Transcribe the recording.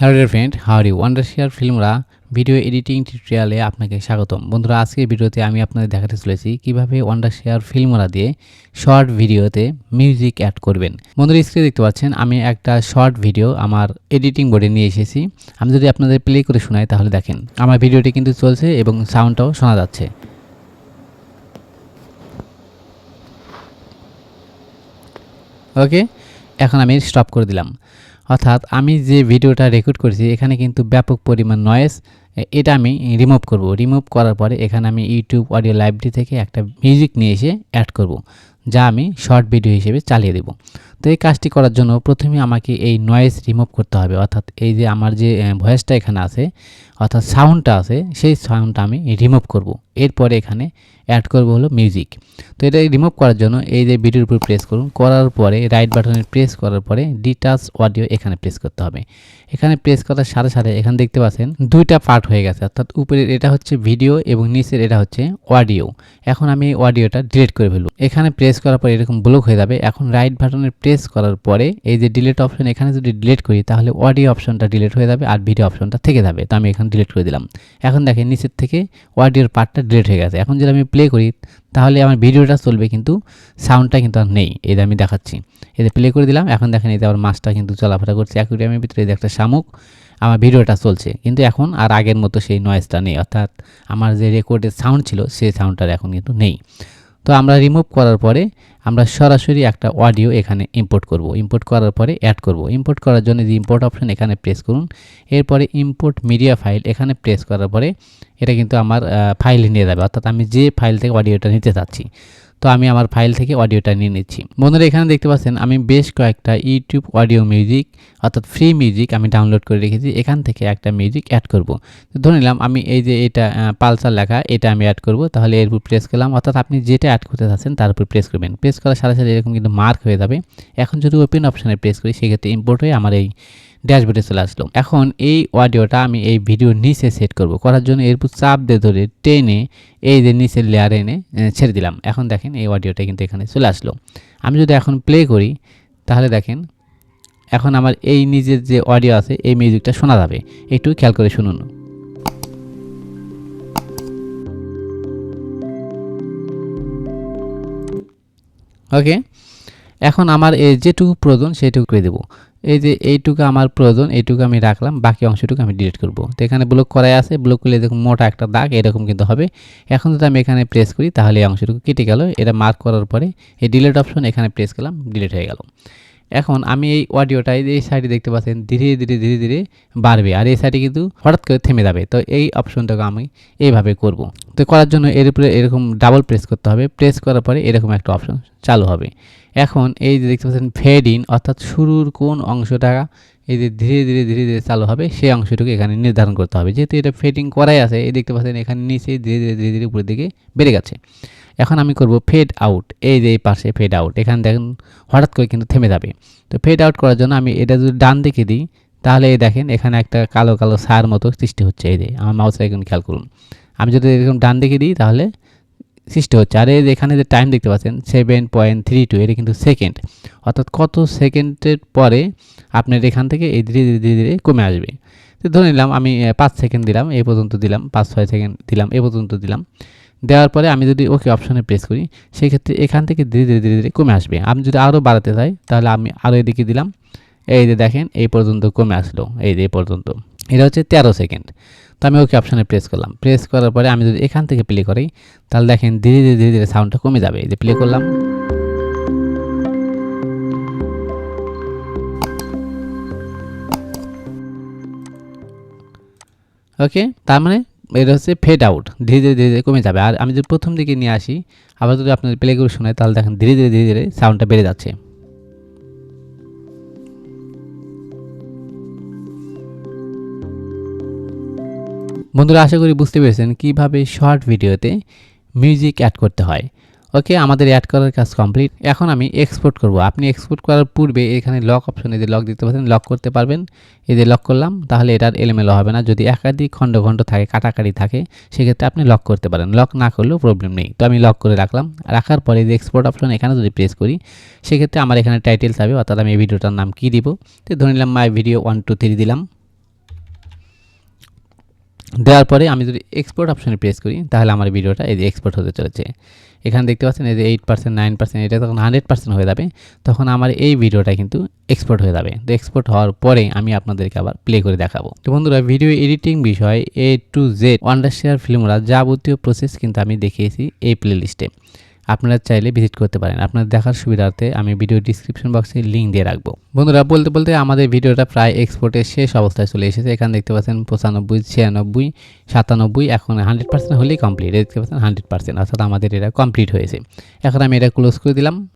Hello dear friend how are you Wondershare Filmora video editing টিউটোরিয়ালে আপনাকে স্বাগতম। বন্ধুরা, আজকের ভিডিওতে আমি আপনাদের দেখাতে চলেছি কীভাবে ওয়ান্ডার শেয়ার ফিল্মরা দিয়ে শর্ট ভিডিওতে মিউজিক অ্যাড করবেন। বন্ধুরা স্ক্রিনে দেখতে পাচ্ছেন, আমি একটা শর্ট ভিডিও আমার এডিটিং বোর্ডে নিয়ে এসেছি। আমি যদি আপনাদের প্লে করে শোনাই, তাহলে দেখেন, আমার ভিডিওটি কিন্তু চলছে এবং সাউন্ডটাও শোনা যাচ্ছে। ওকে এখন আমি স্টপ করে দিলাম। অর্থাৎ আমি যে ভিডিওটা রেকর্ড করেছি এখানে কিন্তু ব্যাপক পরিমাণ নয়েজ এটা আমি রিমুভ করব। রিমুভ করার পরে এখানে আমি ইউটিউব অডিও লাইব্রেরি থেকে একটা মিউজিক নিয়ে এসে অ্যাড করব, যা আমি শর্ট ভিডিও হিসেবে চালিয়ে দেব। তো এই কাজটি করার জন্য প্রথমে আমাকে এই নয়েজ রিমুভ করতে হবে, অর্থাৎ এই যে আমার যে ভয়েসটা এখানে আছে, অর্থাৎ সাউন্ডটা আছে, সেই সাউন্ডটা আমি রিমুভ করব। এরপরে এখানে অ্যাড করব হলো মিউজিক তো এটা রিমুভ করার জন্য এই যে ভিডিওর উপর প্রেস করুন, করার পরে রাইট বাটনে প্রেস করার পরে ডিটাচ অডিও এখানে প্রেস করতে হবে। এখানে প্রেস করার সাথে সাথে এখানে দেখতে পাচ্ছেন দুইটা পার্ট হয়ে গেছে। অর্থাৎ উপরের এটা হচ্ছে ভিডিও এবং নিচের এটা হচ্ছে অডিও এখন আমি এই অডিওটা ডিলিট করে ফেলব। এখানে প্রেস করার পরে এরকম ব্লক হয়ে যাবে। এখন রাইট বাটনে প্রেস করার পরে এই যে ডিলিট অপশন এখানে যদি ডিলিট করি তাহলে অডিও অপশনটা ডিলিট হয়ে যাবে আর ভিডিও অপশনটা থেকে যাবে। তো আমি এখানে ডিলিট করে দিলাম। এখন দেখেন নিচের থেকে অডিওর পার্টটা ডিলিট হয়ে গেছে। এখন যদি আমি প্লে করি তাহলে আমার ভিডিওটা চলবে কিন্তু সাউন্ডটা কিন্তু আর নেই। এই আমি দেখাচ্ছি। এতে প্লে করে দিলাম। এখন দেখেন যে আমার মাছটা কিন্তু চলাফেরা করছে। অ্যাকুরিয়ামের ভিতরে একটা শামুক। আমার ভিডিওটা চলছে। কিন্তু এখন আর আগের মতো সেই নয়েজটা নেই। অর্থাৎ আমার যে রেকর্ডের সাউন্ড ছিল, সেই সাউন্ডটার এখন কিন্তু নেই। তো আমরা রিমুভ করার পরে আমরা সরাসরি একটা অডিও এখানে ইম্পোর্ট করব। ইম্পোর্ট করার পরে অ্যাড করব। ইম্পোর্ট করার জন্য যে ইম্পোর্ট অপশন এখানে প্রেস করুন। এরপরে ইম্পোর্ট মিডিয়া ফাইল এখানে প্রেস করার পরে এটা কিন্তু আমার ফাইলে নিয়ে যাবে। অর্থাৎ আমি যে ফাইল থেকে অডিওটা নিতে চাচ্ছি তো আমি আমার ফাইল থেকে অডিওটা নিয়ে নিচ্ছি। বন্ধুরা, এখানে দেখতে পাচ্ছেন, আমি বেশ কয়েকটা ইউটিউব অডিও মিউজিক অর্থাৎ ফ্রি মিউজিক আমি ডাউনলোড করে রেখেছি। এখান থেকে একটা মিউজিক অ্যাড করব। ধরে নিলাম, আমি এই যে এটা পালসার লেখা, এটা আমি অ্যাড করব। তাহলে এর উপর প্রেস করলাম। অর্থাৎ আপনি যেটা অ্যাড করতে চাচ্ছেন, তার উপর প্রেস করবেন। প্রেস করার সাথে সাথে এরকম কিন্তু মার্ক হয়ে যাবে। এখন যদি ওপেন অপশানে প্রেস করি, সেক্ষেত্রে ইম্পোর্ট হয়ে আমার এই ড্যাশবোর্ডে চলে আসলো। এখন এই অডিওটা আমি এই ভিডিওর নিচে সেট করব। করার জন্য এরপর চাপ দিয়ে ধরে টেনে এই যে নিচের লেয়ার এনে ছেড়ে দিলাম। এখন দেখেন এই অডিওটা কিন্তু এখানে চলে আসলো। আমি যদি এখন প্লে করি, তাহলে দেখেন এখন আমার এই নিজের যে অডিও আছে, এই মিউজিকটা শোনা যাবে। একটু খেয়াল করে শুনুন। ওকে এখন আমার যেটুকু প্রয়োজন, সেটুকু করে দেবো। এই যে এইটুকু আমার প্রয়োজন, এইটুকু আমি রাখলাম, বাকি অংশটুকু আমি ডিলিট করব। তো এখানে ব্লক করাই আছে ব্লক করলে দেখুন মোটা একটা দাগ, এরকম কিন্তু হবে। এখন যদি আমি এখানে প্রেস করি, তাহলে এই অংশটুকু কেটে গেল। এটা মার্ক করার পরে এই ডিলিট অপশন এখানে প্রেস করলাম ডিলিট হয়ে গেল। এখন আমি এই অডিওটা এই সাইডে দেখতে পাচ্ছেন, ধীরে ধীরে ধীরে ধীরে বাড়বে। আর এই সাইডে কিন্তু হঠাৎ করে থেমে যাবে। তো এই অপশনটাকে আমি এইভাবে করব। তো করার জন্য এর উপরে এরকম ডাবল প্রেস করতে হবে। প্রেস করার পরে এরকম একটা অপশন চালু হবে। এখন এই যে দেখতে পাচ্ছেন ফেড ইন অর্থাৎ শুরুর কোন অংশটা এই যে ধীরে ধীরে ধীরে ধীরে চালু হবে, সেই অংশটুকু এখানে নির্ধারণ করতে হবে। যেহেতু এটা ফেডিং করাই আছে, এই দেখতে পাচ্ছেন, এখানে নিচে ধীরে ধীরে ধীরে ধীরে উপরের দিকে বেড়ে গেছে। এখন আমি করব ফেড আউট এই যে এই পাশে ফেড আউট এখানে দেখেন হঠাৎ করে কিন্তু থেমে যাবে। তো ফেড আউট করার জন্য আমি এটা যদি ডান দিকে দিই, তাহলে এই দেখেন এখানে একটা কালো কালো সার মতো সৃষ্টি হচ্ছে, এই যে আমার মাউসটা এখন খেয়াল করুন। আমি যদি এরকম ডান দিকে দিই, তাহলে সৃষ্টি হচ্ছে। আর এই এখানে যে টাইম দেখতে পাচ্ছেন সেভেন পয়েন্ট থ্রি টু এটা কিন্তু সেকেন্ড অর্থাৎ কত সেকেন্ডের পরে আপনার এখান থেকে এই ধীরে ধীরে ধীরে ধীরে কমে আসবে। তো ধরে নিলাম আমি পাঁচ সেকেন্ড দিলাম এই পর্যন্ত দিলাম, পাঁচ, ছয় সেকেন্ড দিলাম, এ পর্যন্ত দিলাম। দেওয়ার পরে আমি যদি ওকে অপশানে প্রেস করি সেই ক্ষেত্রে এখান থেকে ধীরে ধীরে ধীরে ধীরে কমে আসবে। আমি যদি আরও বাড়াতে চাই তাহলে আমি আরও এদিকে দিলাম। এই যে দেখেন, এই পর্যন্ত কমে আসলো। এই যে, এই পর্যন্ত। এটা হচ্ছে তেরো সেকেন্ড। তো আমি ওকে অপশানে প্রেস করলাম। প্রেস করার পরে আমি যদি এখান থেকে প্লে করি, তাহলে দেখেন ধীরে ধীরে ধীরে ধীরে সাউন্ডটা কমে যাবে। এই যে প্লে করলাম। ওকে তার মানে এটা হচ্ছে ফেড আউট ধীরে ধীরে ধীরে ধীরে কমে যাবে। আর আমি যদি প্রথম দিকে নিয়ে আসি, আবার যদি আপনাদের প্লে করে শোনায়, তাহলে দেখেন ধীরে ধীরে ধীরে ধীরে সাউন্ডটা বেড়ে যাচ্ছে। বন্ধুরা, আশা করি বুঝতে পেরেছেন কীভাবে শর্ট ভিডিওতে মিউজিক অ্যাড করতে হয়। ওকে আমাদের অ্যাড করার কাজ কমপ্লিট এখন আমি এক্সপোর্ট করব। আপনি এক্সপোর্ট করার পূর্বে এখানে লক অপশনে যে লক দিতে পারছেন লক করতে পারবেন। এই যে লক করলাম, তাহলে এটার এলোমেলো হবে না। যদি একাধিক খণ্ড খণ্ড থাকে, কাটাকাটি থাকে, সেক্ষেত্রে আপনি লক করতে পারেন। লক না করলেও প্রবলেম নেই। তো আমি লক করে রাখলাম। রাখার পরে যে এক্সপোর্ট অপশন এখানে যদি প্রেস করি, সেক্ষেত্রে আমার এখানে টাইটেল থাকবে অর্থাৎ আমি এই ভিডিওটার নাম কী দিব? তো ধরে নিলাম my video one two three দিলাম। দেওয়ার পরে আমি যদি এক্সপোর্ট অপশানে প্রেস করি, তাহলে আমার ভিডিওটা এই যে এক্সপোর্ট হতে চলেছে। এখানে দেখতে পাচ্ছেন এই যে এইট পার্সেন্ট নাইন পার্সেন্ট এটা যখন হান্ড্রেড পার্সেন্ট হয়ে যাবে। তখন আমার এই ভিডিওটা কিন্তু এক্সপোর্ট হয়ে যাবে। তো এক্সপোর্ট হওয়ার পরে আমি আপনাদেরকে আবার প্লে করে দেখাবো। তো বন্ধুরা ভিডিও এডিটিং বিষয় A to Z Wondershare Filmora যাবতীয় প্রসেস কিন্তু আমি দেখিয়েছি এই প্লে লিস্টে আপনারা চাইলে ভিজিট করতে পারেন। আপনার দেখার সুবিধার্থে আমি ভিডিও ডিসক্রিপশন বক্সে লিঙ্ক দিয়ে রাখব। বন্ধুরা, বলতে বলতে আমাদের ভিডিওটা প্রায় এক্সপোর্টের শেষ অবস্থায় চলে এসেছে। এখানে দেখতে পাচ্ছেন পঁচানব্বই, ছিয়ানব্বই, সাতানব্বই, এখন হান্ড্রেড পার্সেন্ট হলেই কমপ্লিট দেখতে পাচ্ছেন হান্ড্রেড পার্সেন্ট অর্থাৎ আমাদের এটা কমপ্লিট হয়েছে। এখন আমি এটা ক্লোজ করে দিলাম।